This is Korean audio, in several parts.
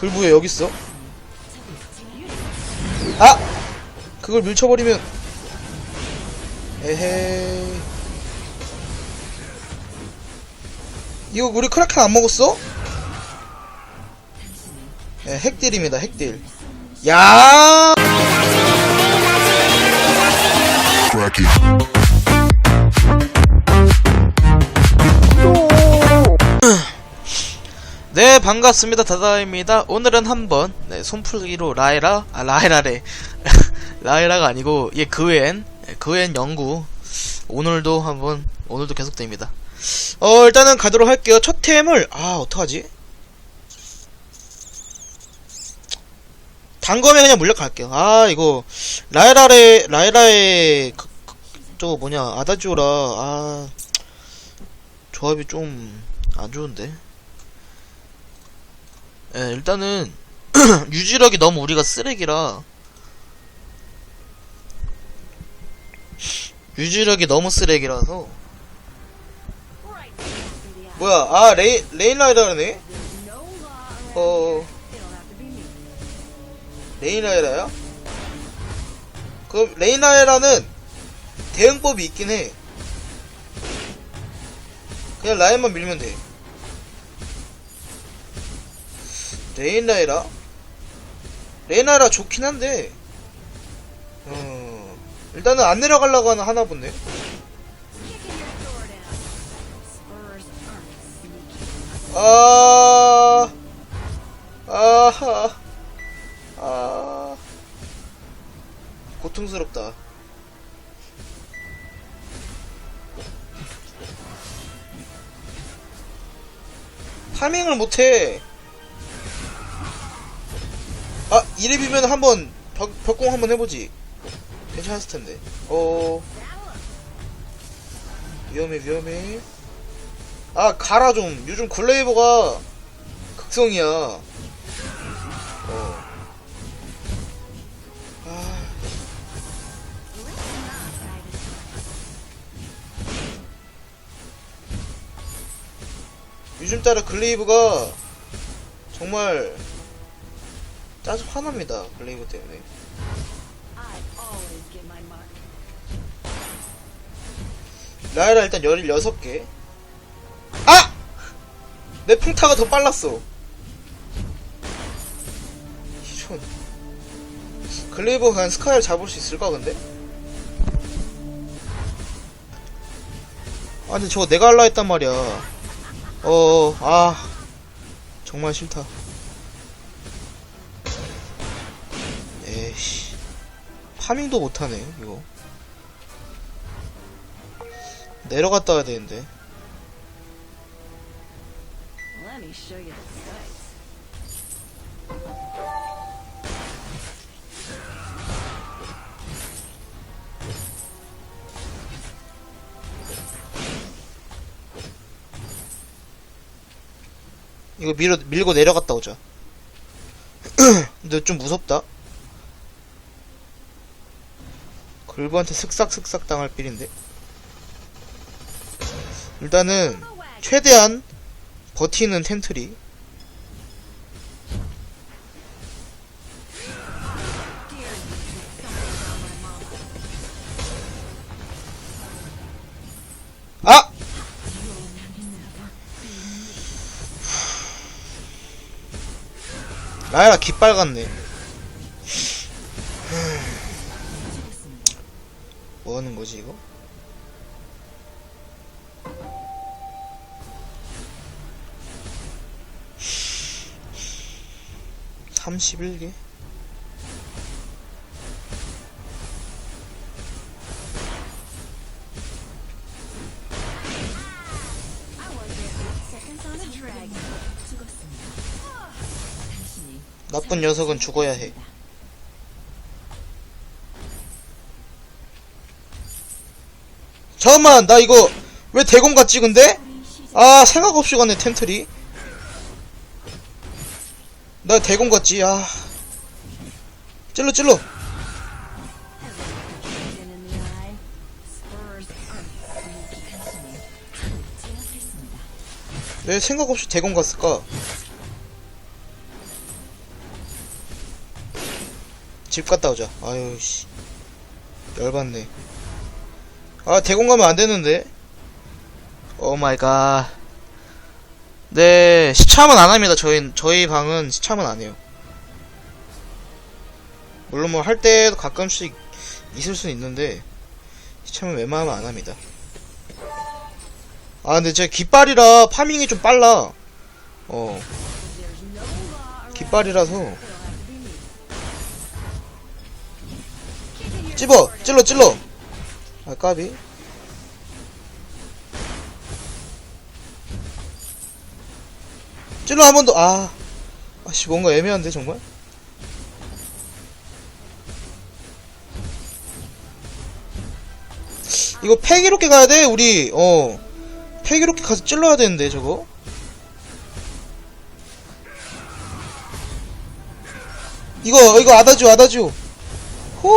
글부 왜 여기 있어? 아! 그걸 밀쳐버리면 에헤이 이거 우리 크라켄 안 먹었어? 예, 핵딜입니다 핵딜 야 Cracky. 네 반갑습니다. 다다입니다. 오늘은 한번 네, 손풀기로 라이라 아 라이라래. 라이라가 아니고 예 그웬 예, 그웬 연구. 오늘도 한번 오늘도 계속됩니다. 어 일단은 가도록 할게요. 첫 템을 아 어떡하지? 단검에 그냥 물약 갈게요. 아 이거 라이라의 라이라의 그, 그, 저 뭐냐 아다지오라. 아 조합이 좀 안 좋은데 예, 일단은 유지력이 너무 우리가 쓰레기라. 유지력이 너무 쓰레기라서. 뭐야 아 레이 레인라이라네? 어 레인라이라야? 그럼 레인라이라는 대응법이 있긴 해. 그냥 라인만 밀면 돼 레인라이라? 레인라이라 좋긴 한데. 어... 일단은 안 내려가려고 하나 하나 본데 아... 아하... 아... 고통스럽다. 타밍을 못해 아 이래비면 한번 벽, 벽공 한번 해보지. 괜찮았을 텐데. 어. 위험해 위험해. 아 가라 좀. 요즘 글레이버가 극성이야. 어. 아. 요즘 따라 글레이브가 정말 짜증 화납니다 글레이브 때문에. 라이라 일단 16개. 아! 내 풍타가 더 빨랐어. 이런. 글레이브 그냥 스카이를 잡을 수 있을까 근데? 아니 저거 내가 할라 했단 말이야. 어, 아. 정말 싫다 에이씨. 파밍도 못하네 이거. 내려갔다 와야 되는데. 이거 밀어, 밀고 내려갔다 오자. 근데 좀 무섭다 글부한테 슥싹슥싹 당할 필인데. 일단은 최대한 버티는 텐트리. 아! 라이라 깃발 같네 뭐 하는 거지 이거? 삼십일 개 Seconds on a dragon. 나쁜 녀석은 죽어야 해. 잠깐만, 나 이거 왜 대검 같지 근데? 아, 생각 없이 가네 텐트리. 나 대검 같지? 아, 찔러 찔러. 왜 생각 없이 대검 갔을까? 집 갔다 오자. 아유, 씨. 열받네. 아, 대공 가면 안 되는데. 오 마이 갓. 네, 시참은 안 합니다. 저희, 저희 방은 시참은 안 해요. 물론 뭐 할 때도 가끔씩 있을 수는 있는데, 시참은 웬만하면 안 합니다. 아, 근데 제 깃발이라 파밍이 좀 빨라. 어, 깃발이라서. 찝어! 찔러, 찔러! 아, 까비. 찔러 한 번 더, 아. 아씨, 뭔가 애매한데, 정말? 이거 패기롭게 가야 돼, 우리, 어. 패기롭게 가서 찔러야 되는데, 저거. 이거, 이거 아다주, 아다주. 후!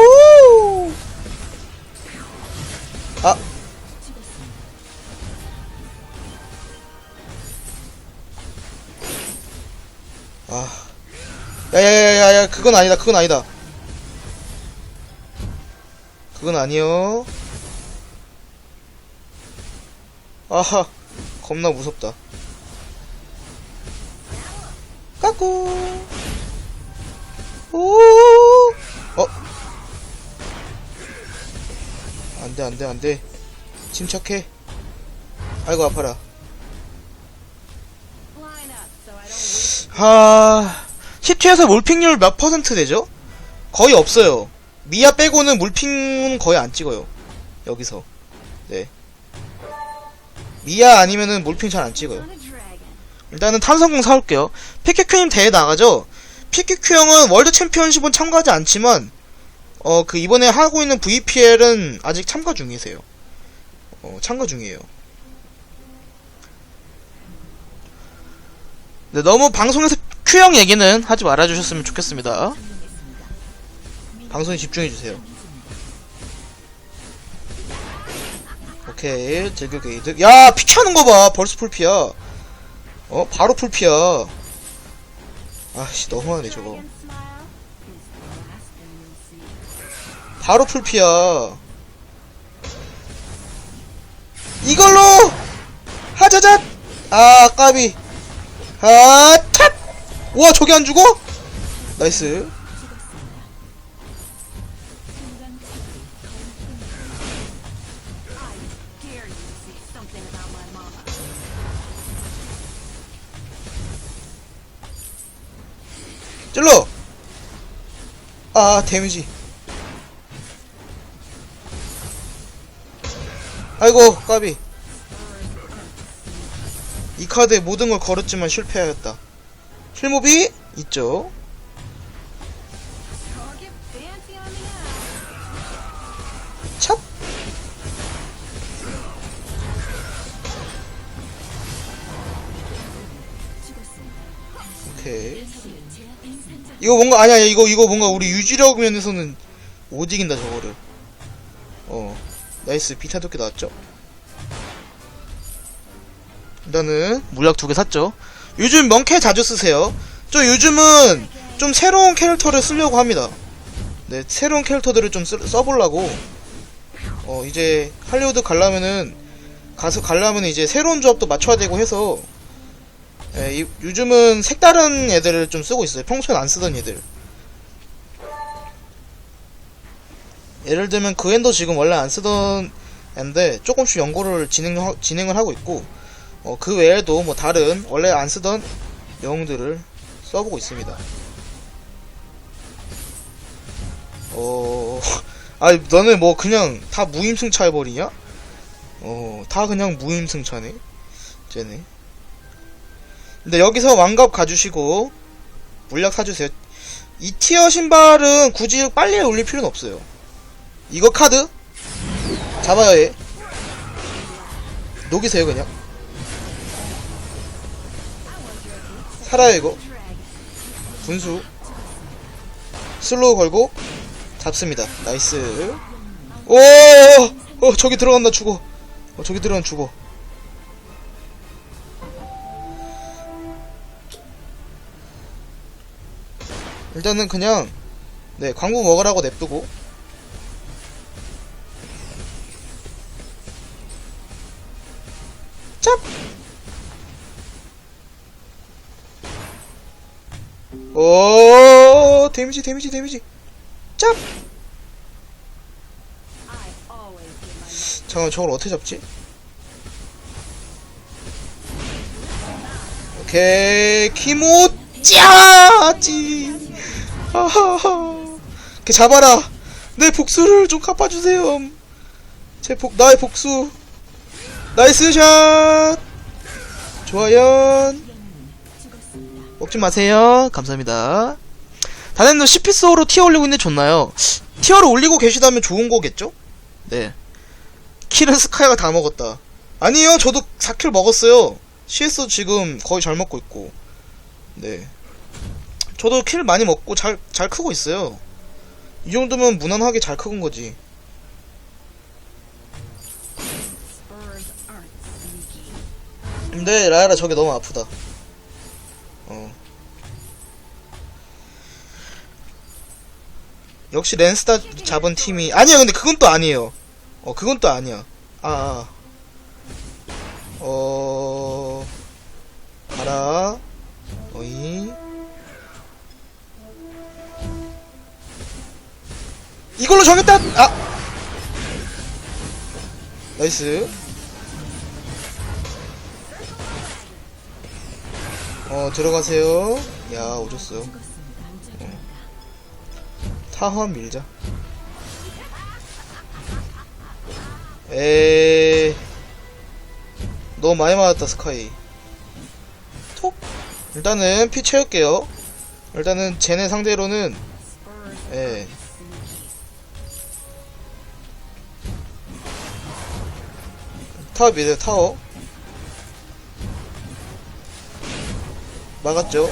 야야야야야, 그건 아니다, 그건 아니다. 그건 아니요. 아하, 겁나 무섭다. 까꿍. 오, 어, 안돼 안돼 안돼 침착해 아이고 아파라 Line up so I don't waste 하 10티에서 몰핑률 몇 퍼센트 되죠? 거의 없어요 미아 빼고는 몰핑은 거의 안 찍어요 여기서 네 미아 아니면은 몰핑 잘 안 찍어요. 일단은 탄성공 사올게요 PQQ님 대회 나가죠? PQQ 형은 월드 챔피언십은 참가하지 않지만 어 그 이번에 하고 있는 VPL은 아직 참가 중이세요. 어 참가 중이에요. 네, 너무 방송에서 Q형 얘기는 하지 말아주셨으면 좋겠습니다. 방송에 집중해주세요. 오케이, 즐겨 게이드. 야, 피하는 거 봐. 벌써 풀피야. 어, 바로 풀피야. 아씨, 너무하네, 저거. 바로 풀피야. 이걸로 하자잔. 아 까비. 아 탓. 우와 저게 안 죽어? 나이스. 찔러. 아 데미지. 아이고 까비. 이 카드에 모든 걸 걸었지만 실패하였다. 힐모비 있죠. 찹. 오케이. 이거 뭔가 아니야 아니야, 이거 이거 뭔가 우리 유지력 면에서는 못 이긴다 저거를. 어 나이스 비타 도끼 나왔죠. 일단은 물약 두 개 샀죠. 요즘 멍캐 자주 쓰세요. 저 요즘은 좀 새로운 캐릭터를 쓰려고 합니다. 네 새로운 캐릭터들을 좀 쓰, 써보려고. 어 이제 할리우드 가려면은 가서 가려면 이제 새로운 조합도 맞춰야 되고 해서 예, 이- 요즘은 색다른 애들을 좀 쓰고 있어요. 평소엔 안 쓰던 애들. 예를 들면 그앤도 지금 원래 안 쓰던 앤데 조금씩 연구를 진행 진행을 하고 있고 어, 그 외에도 뭐 다른 원래 안 쓰던 영웅들을 써보고 있습니다. 어, 아 너네 뭐 그냥 다 무임승차 해버리냐? 어, 다 그냥 무임승차네. 쟤네. 근데 여기서 왕갑 가주시고 물약 사주세요. 이 티어 신발은 굳이 빨리 올릴 필요는 없어요. 이거 카드 잡아요 얘. 녹이세요 그냥. 살아요 이거. 분수. 슬로우 걸고 잡습니다. 나이스. 오, 어 저기 들어간다 죽어. 어 저기 들어간 죽어. 일단은 그냥 네, 광부 먹으라고 냅두고. 데미지, 데미지, 데미지. 짭! 잠깐만, 저걸 어떻게 잡지? 오케이, 키모짜지! 아하하. 잡아라! 내 복수를 좀 갚아주세요! 제 복, 나의 복수! 나이스 샷! 좋아요! 먹지 마세요. 감사합니다. 다네는 CPS로 티어 올리고 있는데 좋나요? 티어를 올리고 계시다면 좋은 거겠죠? 네. 킬은 스카이가 다 먹었다. 아니요, 저도 4킬 먹었어요. CS 지금 거의 잘 먹고 있고. 네. 저도 킬 많이 먹고 잘, 잘 크고 있어요. 이 정도면 무난하게 잘 크은 거지. 근데 라야라 저게 너무 아프다. 역시 랜스타 잡은 팀이 아니야 근데 그건 또 아니에요. 어 그건 또 아니야. 아. 아. 어. 가라. 어이. 이걸로 정했다. 아. 나이스. 어 들어가세요. 야 오졌어요. 어. 타헌 밀자. 에 너무 많이 맞았다 스카이. 톡. 일단은 피 채울게요. 일단은 쟤네 상대로는 예. 타워 미드 타워 막았죠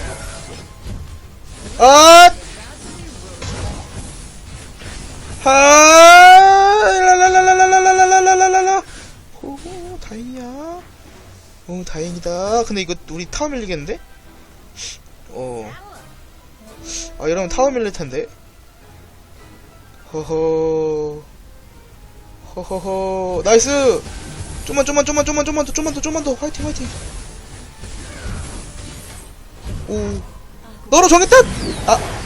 아! 하! 랄랄랄랄랄랄랄랄랄랄라 오 다행이야 오 다행이다 근데 이거 우리 타워 밀리겠는데? 어. 아 이러면 타워 밀릴 텐데 허허 허허허 나이스 좀만 좀만 좀만 좀만 좀만 더 좀만 더 좀만 더 화이팅 화이팅 오 너로 정했다 아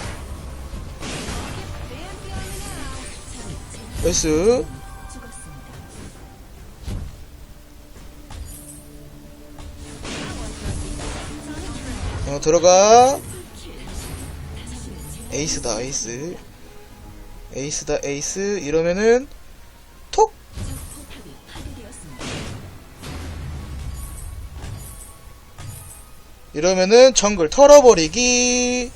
나이스. 어 들어가. 에이스다 에이스. 에이스다 에이스. 이러면은 톡! 이러면은 정글 털어버리기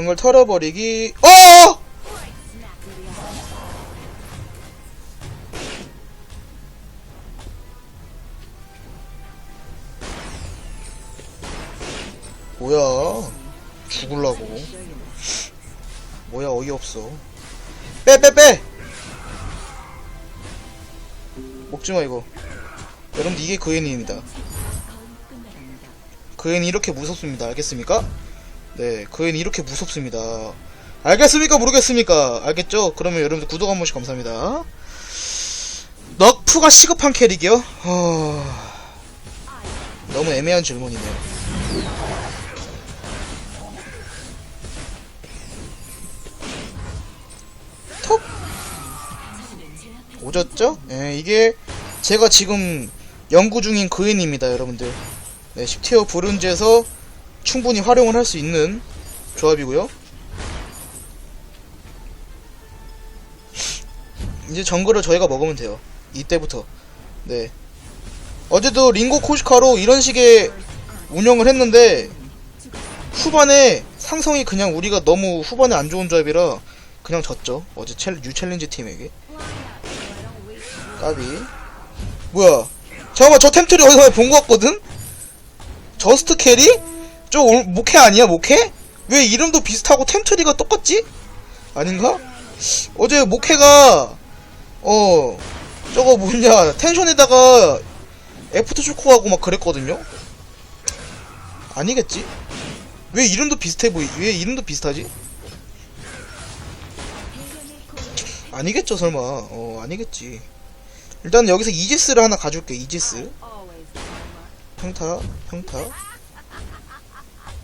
정글 털어버리기. 어! 뭐야? 죽을라고. 뭐야 어이없어. 빼빼 빼! 먹지마 이거. 여러분들 이게 그애니입니다. 그애니 이렇게 무섭습니다. 알겠습니까? 네 그애니 이렇게 무섭습니다 알겠습니까 모르겠습니까 알겠죠? 그러면 여러분들 구독 한 번씩 감사합니다 넉프가 시급한 캐릭이요? 어... 너무 애매한 질문이네요 톡 오졌죠? 예, 이게 제가 지금 연구 중인 그인입니다, 여러분들. 네, 10티어 브론즈에서 충분히 활용을 할 수 있는 조합이고요. 이제 정글을 저희가 먹으면 돼요. 이때부터. 네. 어제도 링고 코시카로 이런 식의 운영을 했는데 후반에 상성이 그냥 우리가 너무 후반에 안 좋은 조합이라 그냥 졌죠. 어제 챌, 뉴 챌린지 팀에게. 까비. 뭐야. 잠깐만, 저 템트리 어디서 본 것 같거든? 저스트 캐리? 저 올- 모캐 아니야, 모캐? 왜 이름도 비슷하고 템트리가 똑같지? 아닌가? 어제 모캐가, 어, 저거 뭐냐, 텐션에다가 애프터 초코하고 막 그랬거든요? 아니겠지? 왜 이름도 비슷해 보이, 왜 이름도 비슷하지? 아니겠죠, 설마. 어, 아니겠지. 일단 여기서 이지스를 하나 가줄게, 이지스. 평타, 평타.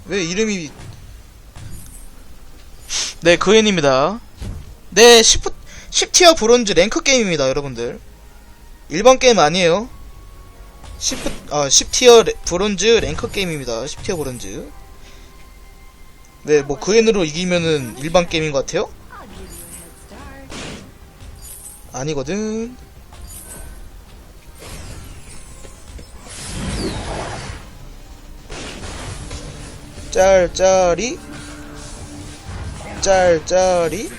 왜 이름이. 네, 그앤입니다. 네, 10, 10티어 브론즈 랭크 게임입니다, 여러분들. 일반 게임 아니에요. 10, 아, 10티어 레- 브론즈 랭크 게임입니다. 10티어 브론즈. 네, 뭐, 그앤으로 이기면은 일반 게임인 것 같아요? 아니거든. 짤짤이? 짤짤이?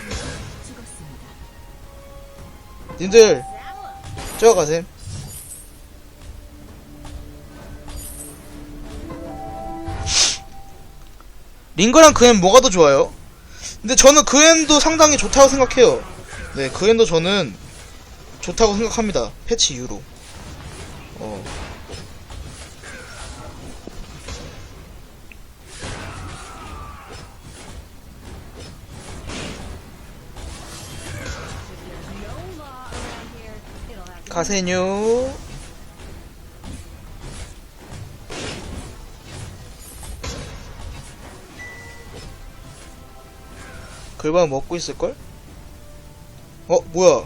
님들 저 가셈 링거랑 그앤 뭐가 더 좋아요? 근데 저는 그앤도 상당히 좋다고 생각해요. 네 그앤도 저는 좋다고 생각합니다. 패치 이후로. 어 가세뇨 글방 먹고 있을걸? 어 뭐야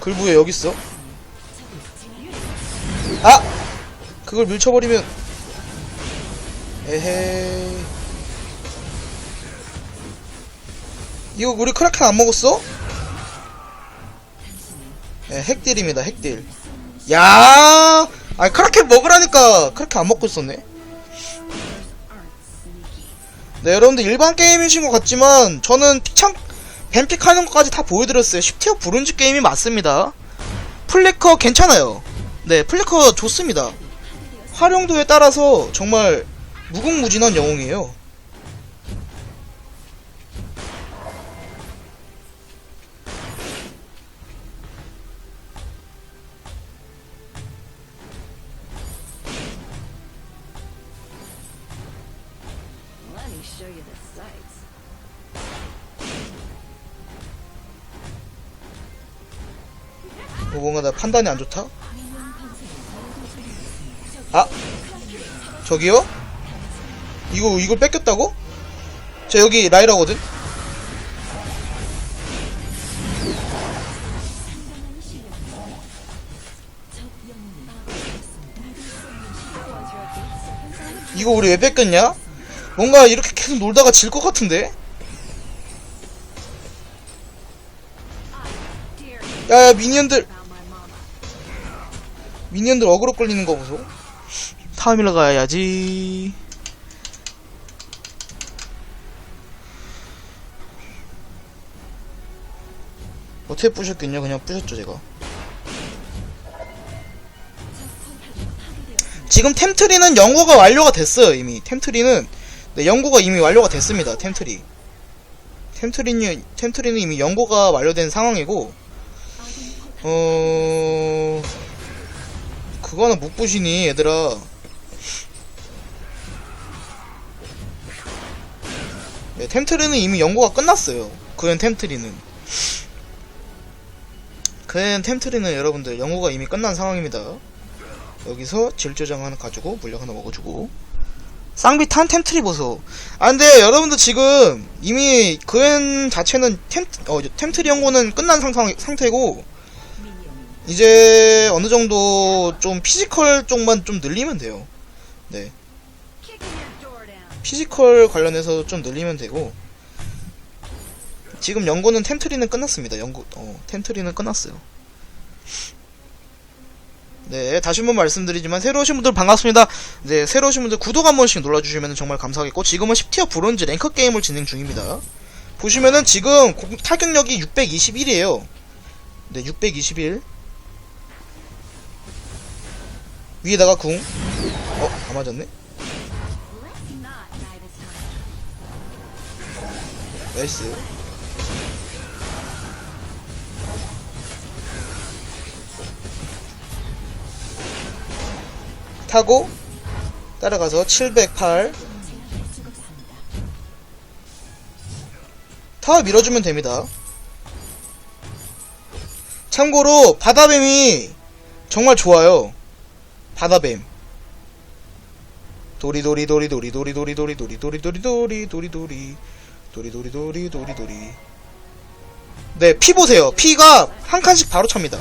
글부에 여기 있어 아! 그걸 밀쳐버리면 에헤이 이거 우리 크라켄 안 먹었어? 예, 핵딜입니다, 핵딜. 야, 아 크라켄 먹으라니까 크라켄 안 먹고 있었네. 네, 여러분들 일반 게임이신 것 같지만 저는 피창 뱀픽 하는 것까지 다 보여드렸어요. 10티어 브론즈 게임이 맞습니다. 플래커 괜찮아요. 네, 플래커 좋습니다. 활용도에 따라서 정말 무궁무진한 영웅이에요. 판단이 안 좋다? 아 저기요? 이거 이걸 뺏겼다고? 저 여기 라이라거든? 이거 우리 왜 뺏겼냐? 뭔가 이렇게 계속 놀다가 질 것 같은데? 야야 미니언들. 미니언들 어그로 끌리는 거 보소. 타밀러 가야지. 어떻게 부셨겠냐? 그냥 부셨죠 제가. 지금 템트리는 연구가 완료가 됐어요 이미. 템트리는 네 연구가 이미 완료가 됐습니다. 템트리. 템트리는 템트리는 이미 연구가 완료된 상황이고. 어 그거는 못 부시니 얘들아. 네, 템트리는 이미 연구가 끝났어요. 그엔 템트리는. 그엔 템트리는 여러분들 연구가 이미 끝난 상황입니다. 여기서 질조장 하나 가지고 물약 하나 먹어주고. 쌍비 탄 템트리 보소. 아 근데 여러분들 지금 이미 그엔 자체는 템, 어, 템트리 연구는 끝난 상상, 상태고 이제 어느 정도 좀 피지컬 쪽만 좀 늘리면 돼요. 네. 피지컬 관련해서 좀 늘리면 되고. 지금 연구는 템트리는 끝났습니다. 연구, 어, 템트리는 끝났어요. 네, 다시 한번 말씀드리지만, 새로 오신 분들 반갑습니다. 네, 새로 오신 분들 구독 한 번씩 눌러 주시면 정말 감사하겠고, 지금은 10티어 브론즈 랭커 게임을 진행 중입니다. 보시면은 지금 공- 타격력이 621이에요. 네, 621. 위에다가 궁. 어, 다 맞았네? 나이스. 타고 따라가서 708 타워 밀어주면 됩니다. 참고로 바다뱀이 정말 좋아요. 바다뱀. 도리도리 도리도리 도리도리 도리도리 도리도리 도리 도리도리 도리도리 도리 도리도리 네, 피 보세요. 피가 한 칸씩 바로 찹니다.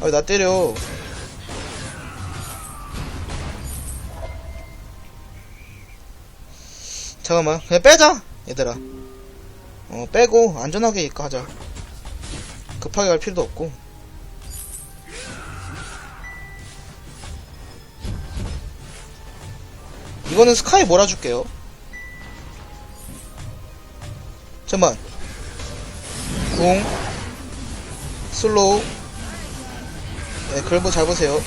아, 나 때려. 잠깐만, 그냥 빼자, 얘들아. 어, 빼고, 안전하게 하자. 급하게 갈 필요도 없고. 이거는 스카이 몰아줄게요. 잠만. 궁. 슬로우. 네, 글보 잘 보세요.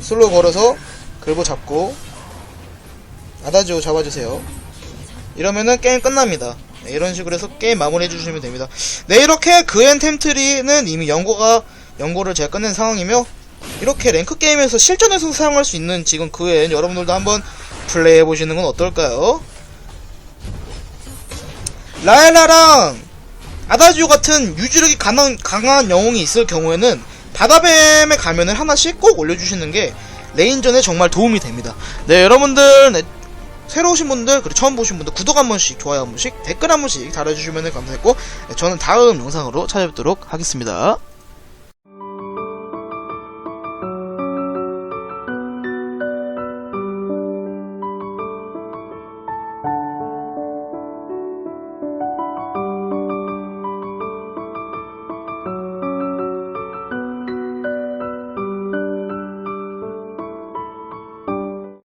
슬로우 걸어서 글보 잡고 아다지오 잡아주세요. 이러면은 게임 끝납니다. 네, 이런 식으로 해서 게임 마무리해 주시면 됩니다. 네, 이렇게 그앤 템트리는 이미 연고가 연고를 제가 끝낸 상황이며 이렇게 랭크 게임에서 실전에서 사용할 수 있는 지금 그앤 여러분들도 한번 플레이해 보시는 건 어떨까요? 라엘라랑 아다지오 같은 유지력이 강한, 강한 영웅이 있을 경우에는 바다뱀의 가면을 하나씩 꼭 올려주시는 게 레인전에 정말 도움이 됩니다. 네, 여러분들, 네, 새로 오신 분들, 그리고 처음 보신 분들, 구독 한 번씩, 좋아요 한 번씩, 댓글 한 번씩 달아주시면 감사했고, 네, 저는 다음 영상으로 찾아뵙도록 하겠습니다.